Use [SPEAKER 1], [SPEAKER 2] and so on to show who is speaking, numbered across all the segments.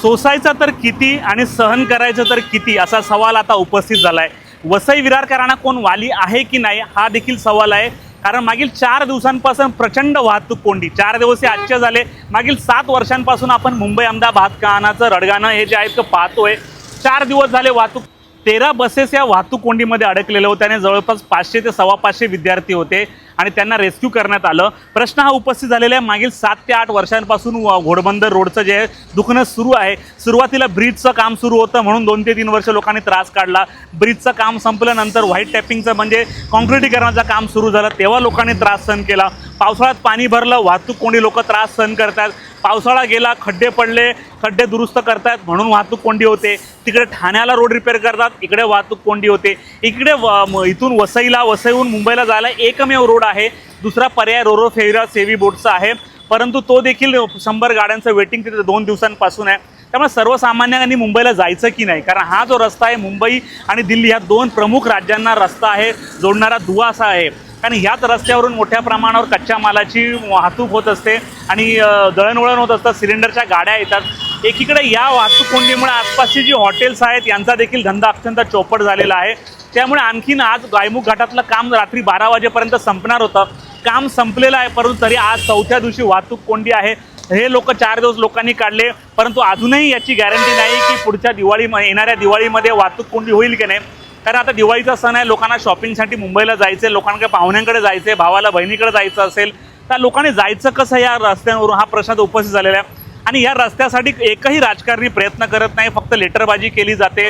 [SPEAKER 1] सोसायचं तर किती आणि सहन करायचं तर किती असा सवाल आता उपस्थित झाला आहे वसई विरारकरांना कोण वाली आहे की नाही हा देखील सवाल आहे. कारण मागील चार दिवसांपासून प्रचंड वाहतूक कोंडी. चार दिवस हे आजचे झाले. मागील सात वर्षांपासून आपण मुंबई अहमदाबाद कानाचं रडगाणं हे जे आहेत ते पाहतोय. चार दिवस झाले वाहतूक तेरा बसेस या वाहतूक कोंडीमध्ये अडकलेल्या होत्या आणि जवळपास पाचशे ते सव्वा पाचशे विद्यार्थी होते आणि त्यांना रेस्क्यू करण्यात आलं. प्रश्न हा उपस्थित झालेला आहे. मागील सात ते आठ वर्षांपासून व- घोडबंदर रोडचं जे दुखणं सुरू आहे सुरुवातीला ब्रिजचं काम सुरू होतं म्हणून दोन ते तीन वर्ष लोकांनी त्रास काढला. ब्रिजचं काम संपल्यानंतर व्हाईट टॅपिंगचं म्हणजे कॉन्क्रिटीकरणाचं काम सुरू झालं. तेव्हा लोकांनी त्रास सहन केला. पावसाळ्यात पाणी भरलं वाहतूक कोणी लोक त्रास सहन करतात. पावसाळा गेला खड्डे पडले खड्डे दुरुस्त करतायत म्हणून वाहतूक कोंडी होते. तिकडे ठाण्याला रोड रिपेअर करतात इकडे वाहतूक कोंडी होते. इकडे व- इथून वसईला वसईहून मुंबईला जायला एकमेव रोड आहे. दुसरा पर्याय रोरो फेरा सेवी बोटचा आहे. परंतु तो देखील शंभर गाड्यांचं वेटिंग तिथे दोन दिवसांपासून आहे. त्यामुळे सर्वसामान्यांनी मुंबईला जायचं की नाही? कारण हा जो रस्ता आहे मुंबई आणि दिल्ली ह्या दोन प्रमुख राज्यांना रस्ता आहे जोडणारा दुवा असा आहे. कारण ह्याच रस्त्यावरून मोठ्या प्रमाणावर कच्च्या मालाची वाहतूक होत असते आणि दळणवळण होत असतं सिलेंडरच्या गाड्या येतात. एकीकडे या वाहतूक कोंडीमुळे आसपासची जी हॉटेल्स आहेत यांचा देखील धंदा अत्यंत चौपट झालेला आहे. त्यामुळे आणखीन आज गायमुख घाटातलं काम रात्री बारा वाजेपर्यंत संपणार होतं. काम संपलेलं आहे परंतु तरी आज चौथ्या दिवशी वाहतूक कोंडी आहे. हे लोक चार दिवस लोकांनी काढले परंतु अजूनही याची गॅरंटी नाही की पुढच्या दिवाळी येणाऱ्या दिवाळीमध्ये वाहतूक कोंडी होईल की नाही. कारण आता दिवाळीचा सण आहे लोकांना शॉपिंगसाठी मुंबईला जायचं आहे लोकांकडे पाहुण्यांकडे जायचं आहे भावाला बहिणीकडे जायचं असेल तर लोकांनी जायचं कसं या रस्त्यांवरून? हा प्रश्न आता उपस्थित झालेला आहे. आणि या रस्त्यासाठी एकही राजकारणी प्रयत्न करत नाही फक्त लेटरबाजी केली जाते.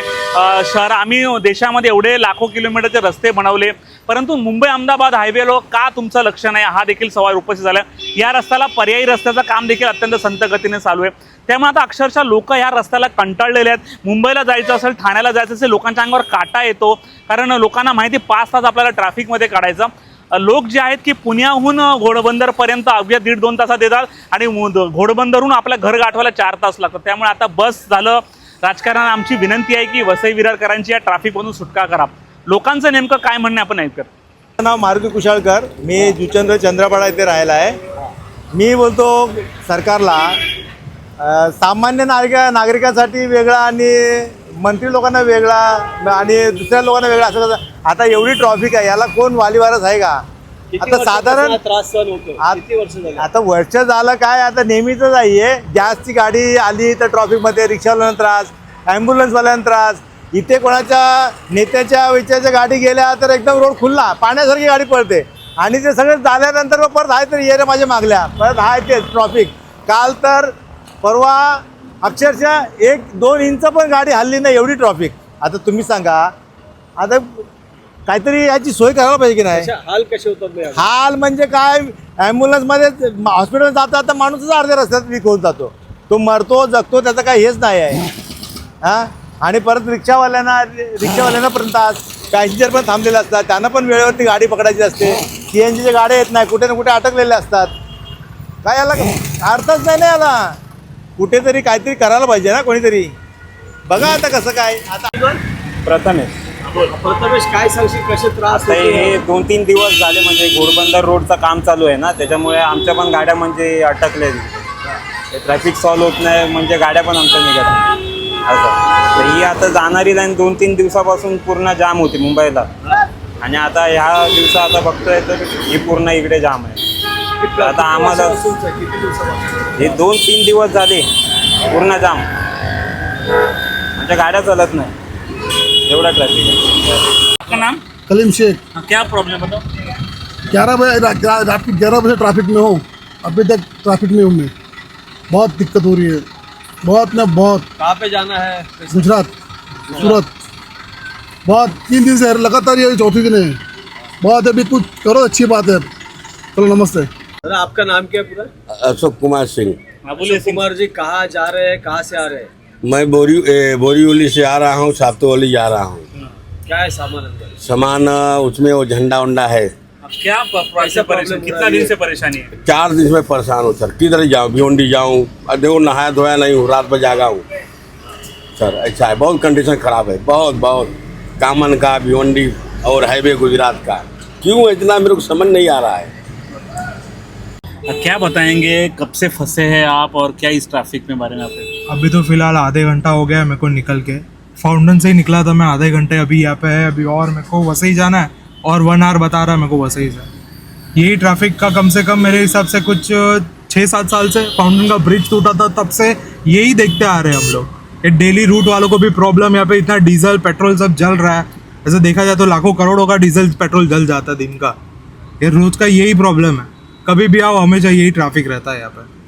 [SPEAKER 1] शहर आम्ही देशामध्ये एवढे लाखो किलोमीटरचे रस्ते बनवले परंतु मुंबई अहमदाबाद हायवेलो का तुमचं लक्ष नाही? हा देखील सवाल उपस्थित झाला. या रस्त्याला पर्यायी रस्त्याचं काम देखील अत्यंत संत गतीने चालू आहे. त्यामुळे आता अक्षरशः लोक या रस्त्याला कंटाळलेले आहेत. मुंबईला जायचं असेल ठाण्याला जायचं असेल लोकांच्या अंगावर काटा येतो. कारण लोकांना माहिती पाच तास आपल्याला ट्रॅफिकमध्ये काढायचं. लोक जे आहेत की पुण्याहून घोडबंदरपर्यंत अवघ्या दीड दोन तासात येतात आणि घोडबंदरहून आपल्या घर गाठवायला चार तास लागतात. त्यामुळे आता बस झालं. राजकारणाला आमची विनंती आहे की वसई विरारकरांची या ट्रॅफिकमधून सुटका करा. लोकांचं नेमकं काय म्हणणं आपण ऐकत
[SPEAKER 2] माझं नाव मारुती कुशाळकर. मी जुचंद्र चंद्रपाडा येथे राहिला आहे. मी बोलतो सरकारला सामान्य नागरिक नागरिकांसाठी वेगळा आणि मंत्री लोकांना वेगळा आणि दुसऱ्या लोकांना वेगळा असं कसं आता एवढी ट्रॉफिक आहे याला कोण वालीवारस आहे का? आता साधारण
[SPEAKER 3] त्रास सहन होतो
[SPEAKER 2] आत-
[SPEAKER 3] वर्ष झाले?
[SPEAKER 2] काय आता नेहमीच आहे गॅसची गाडी आली तर ट्रॉफिकमध्ये रिक्षावाल्यांना त्रास ॲम्ब्युलन्सवाल्यांना त्रास. इथे कोणाच्या नेत्याच्या विचाराच्या गाडी गेल्या तर एकदम रोड खुलला पाण्यासारखी गाडी पळते. आणि ते सगळं झाल्यानंतर मग परत आहे तर ये रे माझ्या मागल्या. परत आहे ते ट्रॉफिक काल तर परवा अक्षरशः एक दोन इंच पण गाडी हल्ली नाही एवढी ट्रॉफिक आता तुम्ही सांगा. आता काहीतरी याची सोय करायला पाहिजे की नाही?
[SPEAKER 3] हाल कसे होतात?
[SPEAKER 2] हाल म्हणजे काय? ॲम्ब्युलन्समध्ये हॉस्पिटल जाता आता माणूसच अर्ध्या रस्त्यात वीक होऊन जातो. तो मरतो जगतो त्याचं काही हेच नाही आहे. हां? आणि परत रिक्षावाल्यांना रिक्षावाल्यांना तास पॅसेंजर पण थांबलेले असतात. त्यांना पण वेळेवरती गाडी पकडायची असते. सी एन जीच्या गाड्या येत नाही. कुठे ना कुठे अटकलेल्या असतात. काय याला अर्थच नाही ना याला. कुठेतरी काहीतरी करायला पाहिजे ना कोणीतरी. बघा आता कसं काय. आता
[SPEAKER 4] प्रथमेश
[SPEAKER 3] प्रथमेश काय सांगशील? कसे त्रास?
[SPEAKER 4] हे दोन तीन दिवस झाले म्हणजे घोडबंदर रोडचं काम चालू आहे ना त्याच्यामुळे आमच्या पण गाड्या म्हणजे अटकले ट्रॅफिक सॉल्व होत नाही म्हणजे गाड्या पण आमच्या निघत नाही. असं. तर ही आता जाणारी लाईन दोन तीन दिवसापासून पूर्ण जाम होती मुंबईला. आणि आता ह्या दिवसा आता बघतोय तर ही पूर्ण इकडे जाम आहे. आता आम्हाला- हे दोन तीन दिवस झाले पूर्ण जाम. म्हणजे गाड्या चालत नाही. एवढा ट्रॅफिक आहे.
[SPEAKER 1] आपका नाम?
[SPEAKER 5] कलीम शेख।
[SPEAKER 1] हाँ, क्या प्रॉब्लम बताओ?
[SPEAKER 5] ग्यारह बजे रा- रात के ग्यारह बजे ट्रैफ़िक में हूँ। अभी तक ट्रैफ़िक में हूँ मैं। बहुत दिक्कत हो रही है। बहुत ना बहुत।
[SPEAKER 3] कहाँ पे जाना है?
[SPEAKER 5] गुजरात सूरत। बहुत तीन दिन से लगातार ये चौथी दिन है। बहुत अभी कुछ करो अच्छी बात है। चलो नमस्ते।
[SPEAKER 3] दादा आपका नाम क्या है पूरा?
[SPEAKER 6] अशोक कुमार सिंह।
[SPEAKER 1] हाँ, बोलिए
[SPEAKER 3] कुमार जी कहाँ जा रहे हैं? कहाँ से आ रहे हैं?
[SPEAKER 6] मैं बोरी ए, बोरीवली से आ रहा हूँ सातोवली जा रहा हूँ।
[SPEAKER 3] क्या है सामान अंदर?
[SPEAKER 6] सामान उसमें वो झंडा उंडा है।
[SPEAKER 1] अब क्या
[SPEAKER 3] कैसा
[SPEAKER 1] परेशान कितना दिन से परेशानी है?
[SPEAKER 6] चार दिन में परेशान हूँ सर। किधर जाऊँ? भिवंडी जाऊँ? देखो नहाया धोया नहीं हूँ रात में जागा हूँ। सर ऐसा है। बहुत कंडीशन खराब है। बहुत बहुत। कामन का भिवंडी और हाईवे गुजरात का। क्यों इतना मेरे को समझ नहीं आ रहा है?
[SPEAKER 1] क्या बताएँगे? कब से फंसे हैं आप और क्या इस ट्रैफ़िक में बारे में आप?
[SPEAKER 7] अभी तो फ़िलहाल आधे घंटा हो गया है मेरे को निकल के। फाउंटेन से ही निकला था मैं, आधे घंटे अभी यहाँ पे है, अभी और मेरे को वैसे ही जाना है, और वन आवर बता रहा है मेरे को वसई से यही ट्रैफ़िक का कम से कम मेरे हिसाब से कुछ छः सात साल से फाउंटेन का ब्रिज टूटा था, तब से यही देखते आ रहे हैं हम लोग। ये डेली रूट वालों को भी प्रॉब्लम यहाँ पे इतना डीजल पेट्रोल सब जल रहा है। ऐसे देखा जाए तो लाखों करोड़ों का डीजल पेट्रोल जल जाता है दिन का। ये रोज का यही प्रॉब्लम है। कभी भी आओ, हमेशा यही ट्रैफ़िक रहता है यहाँ पे।